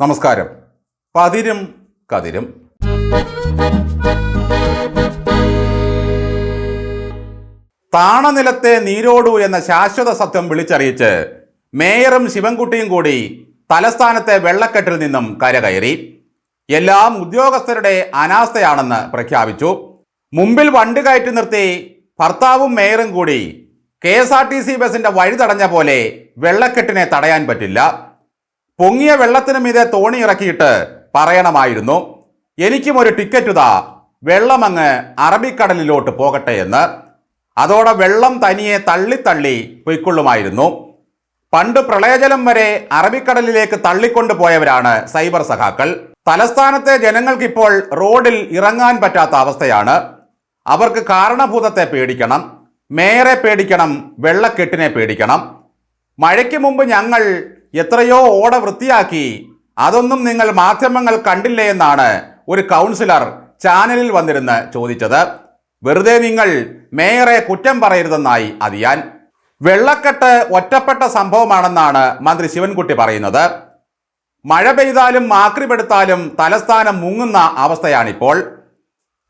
നമസ്കാരം. പതിരും കതിരും. താണനിലത്തെ നീരോടു എന്ന ശാശ്വത സത്യം വിളിച്ചറിയിച്ച് മേയറും ശിവൻകുട്ടിയും കൂടി തലസ്ഥാനത്തെ വെള്ളക്കെട്ടിൽ നിന്നും കരകയറി. എല്ലാം ഉദ്യോഗസ്ഥരുടെ അനാസ്ഥയാണെന്ന് പ്രഖ്യാപിച്ചു. മുമ്പിൽ വണ്ടി കയറ്റി നിർത്തി ഭർത്താവും മേയറും കൂടി K S R T C ബസിന്റെ വഴി തടഞ്ഞ പോലെ വെള്ളക്കെട്ടിനെ തടയാൻ പറ്റില്ല. പൊങ്ങിയ വെള്ളത്തിന് മീതെ തോണി ഇറക്കിയിട്ട് പറയണമായിരുന്നു. എനിക്കും ഒരു ടിക്കറ്റ് താ വെള്ളമങ്ങ് അറബിക്കടലിലോട്ട് പോകട്ടെ എന്ന്. അതോടെ വെള്ളം തനിയെ തള്ളിത്തള്ളി പൊയ്ക്കൊള്ളുമായിരുന്നു. പണ്ട് പ്രളയജലം വരെ അറബിക്കടലിലേക്ക് തള്ളിക്കൊണ്ടു പോയവരാണ് സൈബർ സഖാക്കൾ. തലസ്ഥാനത്തെ ജനങ്ങൾക്കിപ്പോൾ റോഡിൽ ഇറങ്ങാൻ പറ്റാത്ത അവസ്ഥയാണ്. അവർക്ക് കാരണഭൂതത്തെ പേടിക്കണം. മേയറെ പേടിക്കണം. വെള്ളക്കെട്ടിനെ പേടിക്കണം. മഴയ്ക്ക് മുമ്പ് ഞങ്ങൾ എത്രയോ ഓട വൃത്തിയാക്കി. അതൊന്നും നിങ്ങൾ മാധ്യമങ്ങൾ കണ്ടില്ലേ എന്നാണ് ഒരു കൗൺസിലർ ചാനലിൽ വന്നിരുന്ന് ചോദിച്ചത്. വെറുതെ നിങ്ങൾ മേയറെ കുറ്റം പറയരുതെന്നായി അതിയാൻ. വെള്ളക്കെട്ട് ഒറ്റപ്പെട്ട സംഭവമാണെന്നാണ് മന്ത്രി ശിവൻകുട്ടി പറയുന്നത്. മഴ പെയ്താലും മാക്രിപെടുത്താലും തലസ്ഥാനം മുങ്ങുന്ന അവസ്ഥയാണിപ്പോൾ.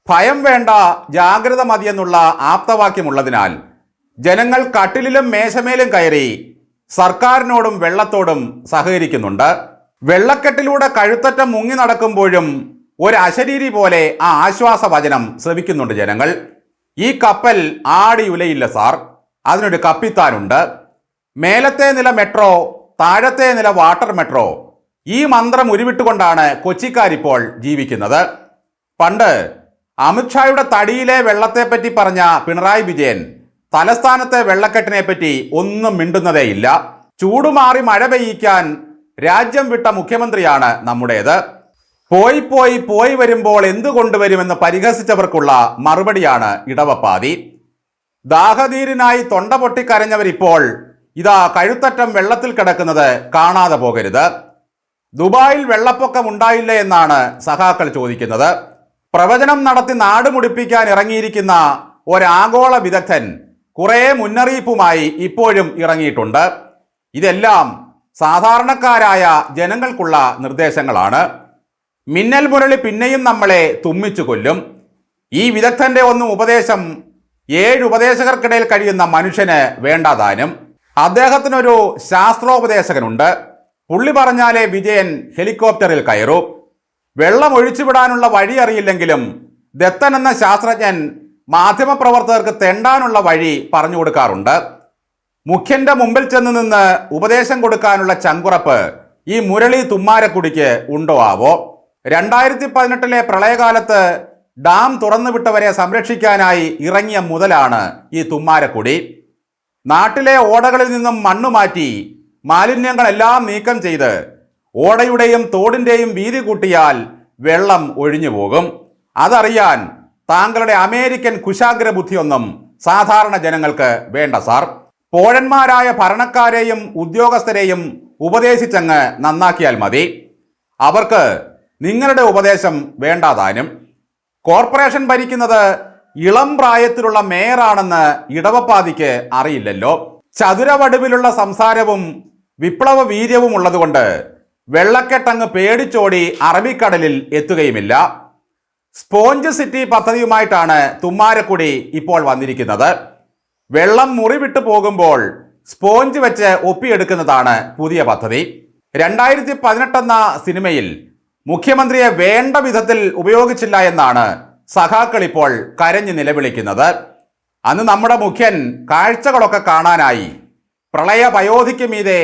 ഭയം വേണ്ട ജാഗ്രത മതിയെന്നുള്ള ആപ്തവാക്യമുള്ളതിനാൽ ജനങ്ങൾ കട്ടിലിലും മേശമേലും കയറി സർക്കാരിനോടും വെള്ളത്തോടും സഹകരിക്കുന്നുണ്ട്. വെള്ളക്കെട്ടിലൂടെ കഴുത്തറ്റം മുങ്ങി നടക്കുമ്പോഴും ഒരു അശരീരി പോലെ ആ ആശ്വാസവചനം ശ്രവിക്കുന്നുണ്ട് ജനങ്ങൾ. ഈ കപ്പൽ ആടി ഉലയില്ല സാർ. അതിനൊരു കപ്പിത്താനുണ്ട്. മേലത്തെ നില മെട്രോ താഴത്തെ നില വാട്ടർ മെട്രോ. ഈ മന്ത്രം ഉരുവിട്ടുകൊണ്ടാണ് കൊച്ചിക്കാരിപ്പോൾ ജീവിക്കുന്നത്. പണ്ട് അമിത്ഷായുടെ തടിയിലെ വെള്ളത്തെപ്പറ്റി പറഞ്ഞ പിണറായി വിജയൻ തലസ്ഥാനത്തെ വെള്ളക്കെട്ടിനെ പറ്റി ഒന്നും മിണ്ടുന്നതേയില്ല. ചൂടുമാറി മഴ പെയ്യിക്കാൻ രാജ്യം വിട്ട മുഖ്യമന്ത്രിയാണ് നമ്മുടേത്. പോയി പോയി പോയി വരുമ്പോൾ എന്തു കൊണ്ടുവരുമെന്ന് പരിഹസിച്ചവർക്കുള്ള മറുപടിയാണ് ഇടവപ്പാതി. ദാഹതീരിനായി തൊണ്ട പൊട്ടിക്കരഞ്ഞവരിപ്പോൾ ഇതാ കഴുത്തറ്റം വെള്ളത്തിൽ കിടക്കുന്നത് കാണാതെ പോകരുത്. ദുബായിൽ വെള്ളപ്പൊക്കം ഉണ്ടായില്ല എന്നാണ് സഹാക്കൾ ചോദിക്കുന്നത്. പ്രവചനം നടത്തി നാട് മുടിപ്പിക്കാൻ ഇറങ്ങിയിരിക്കുന്ന ഒരാഗോള വിദഗ്ധൻ കുറേ മുന്നറിയിപ്പുമായി ഇപ്പോഴും ഇറങ്ങിയിട്ടുണ്ട്. ഇതെല്ലാം സാധാരണക്കാരായ ജനങ്ങൾക്കുള്ള നിർദ്ദേശങ്ങളാണ്. മിന്നൽ മുരളി പിന്നെയും നമ്മളെ തുമ്മിച്ചു കൊല്ലും. ഈ വിദഗ്ധന്റെ ഒന്നും ഉപദേശം ഏഴ് ഉപദേശകർക്കിടയിൽ കഴിയുന്ന മനുഷ്യന് വേണ്ടാതാനും അദ്ദേഹത്തിനൊരു ശാസ്ത്രോപദേശകനുണ്ട്. പുള്ളി പറഞ്ഞാലേ വിജയൻ ഹെലികോപ്റ്ററിൽ കയറൂ. വെള്ളം ഒഴിച്ചുവിടാനുള്ള വഴി അറിയില്ലെങ്കിലും ദത്തൻ എന്ന ശാസ്ത്രജ്ഞൻ മാധ്യമപ്രവർത്തകർക്ക് തെണ്ടാനുള്ള വഴി പറഞ്ഞു കൊടുക്കാറുണ്ട്. മുഖ്യന്റെ മുമ്പിൽ ചെന്ന് നിന്ന് ഉപദേശം കൊടുക്കാനുള്ള ചങ്കുറപ്പ് ഈ മുരളി തുമ്മാരക്കുടിക്ക് ഉണ്ടോ ആവോ? രണ്ടായിരത്തി പതിനെട്ടിലെ പ്രളയകാലത്ത് ഡാം തുറന്നുവിട്ടവരെ സംരക്ഷിക്കാനായി ഇറങ്ങിയ മുതലാണ് ഈ തുമ്മാരക്കുടി. നാട്ടിലെ ഓടകളിൽ നിന്നും മണ്ണ് മാറ്റി മാലിന്യങ്ങളെല്ലാം നീക്കം ചെയ്ത് ഓടയുടെയും തോടിന്റെയും വീതി കൂട്ടിയാൽ വെള്ളം ഒഴിഞ്ഞു പോകും. അതറിയാൻ താങ്കളുടെ അമേരിക്കൻ കുശാഗ്ര ബുദ്ധിയൊന്നും സാധാരണ ജനങ്ങൾക്ക് വേണ്ട സാർ. പോഴന്മാരായ ഭരണക്കാരെയും ഉദ്യോഗസ്ഥരെയും ഉപദേശിച്ചങ്ങ് നന്നാക്കിയാൽ മതി. അവർക്ക് നിങ്ങളുടെ ഉപദേശം വേണ്ടാതാനും. കോർപ്പറേഷൻ ഭരിക്കുന്നത് ഇളം പ്രായത്തിലുള്ള മേയറാണെന്ന് ഇടവപ്പാതിക്ക് അറിയില്ലല്ലോ. ചതുരവടുവിലുള്ള സംസാരവും വിപ്ലവ വീര്യവും ഉള്ളതുകൊണ്ട് വെള്ളക്കെട്ടങ്ങ് പേടിച്ചോടി അറബിക്കടലിൽ എത്തുകയുമില്ല. സ്പോഞ്ച് സിറ്റി പദ്ധതിയുമായിട്ടാണ് തുമ്മാരക്കുടി ഇപ്പോൾ വന്നിരിക്കുന്നത്. വെള്ളം മുറിവിട്ട് പോകുമ്പോൾ സ്പോഞ്ച് വെച്ച് ഒപ്പിയെടുക്കുന്നതാണ് പുതിയ പദ്ധതി. രണ്ടായിരത്തി പതിനെട്ടെന്ന സിനിമയിൽ മുഖ്യമന്ത്രിയെ വേണ്ട വിധത്തിൽ ഉപയോഗിച്ചില്ല എന്നാണ് സഖാക്കൾ ഇപ്പോൾ കരഞ്ഞു നിലവിളിക്കുന്നത്. അന്ന് നമ്മുടെ മുഖ്യൻ കാഴ്ചകളൊക്കെ കാണാനായി പ്രളയ പയോധിക്ക് മീതെ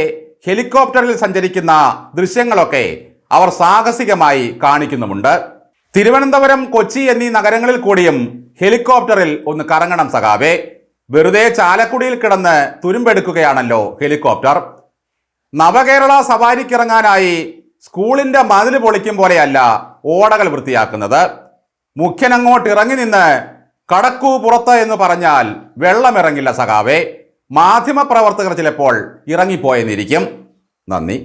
ഹെലികോപ്റ്ററിൽ സഞ്ചരിക്കുന്ന ദൃശ്യങ്ങളൊക്കെ അവർ സാഹസികമായി കാണിക്കുന്നുമുണ്ട്. തിരുവനന്തപുരം കൊച്ചി എന്നീ നഗരങ്ങളിൽ കൂടിയും ഹെലികോപ്റ്ററിൽ ഒന്ന് കറങ്ങണം സഖാവേ. വെറുതെ ചാലക്കുടിയിൽ കിടന്ന് തുരുമ്പെടുക്കുകയാണല്ലോ ഹെലികോപ്റ്റർ. നവകേരള സവാരിക്കിറങ്ങാനായി സ്കൂളിന്റെ മതിൽ പൊളിക്കും പോലെയല്ല ഓടകൾ വൃത്തിയാക്കുന്നത്. മുഖ്യനങ്ങോട്ട് ഇറങ്ങി നിന്ന് കടക്കൂ പുറത്ത് എന്ന് പറഞ്ഞാൽ വെള്ളമിറങ്ങില്ല സഖാവേ. മാധ്യമപ്രവർത്തകർ ചിലപ്പോൾ ഇറങ്ങിപ്പോയെന്നിരിക്കും. നന്ദി.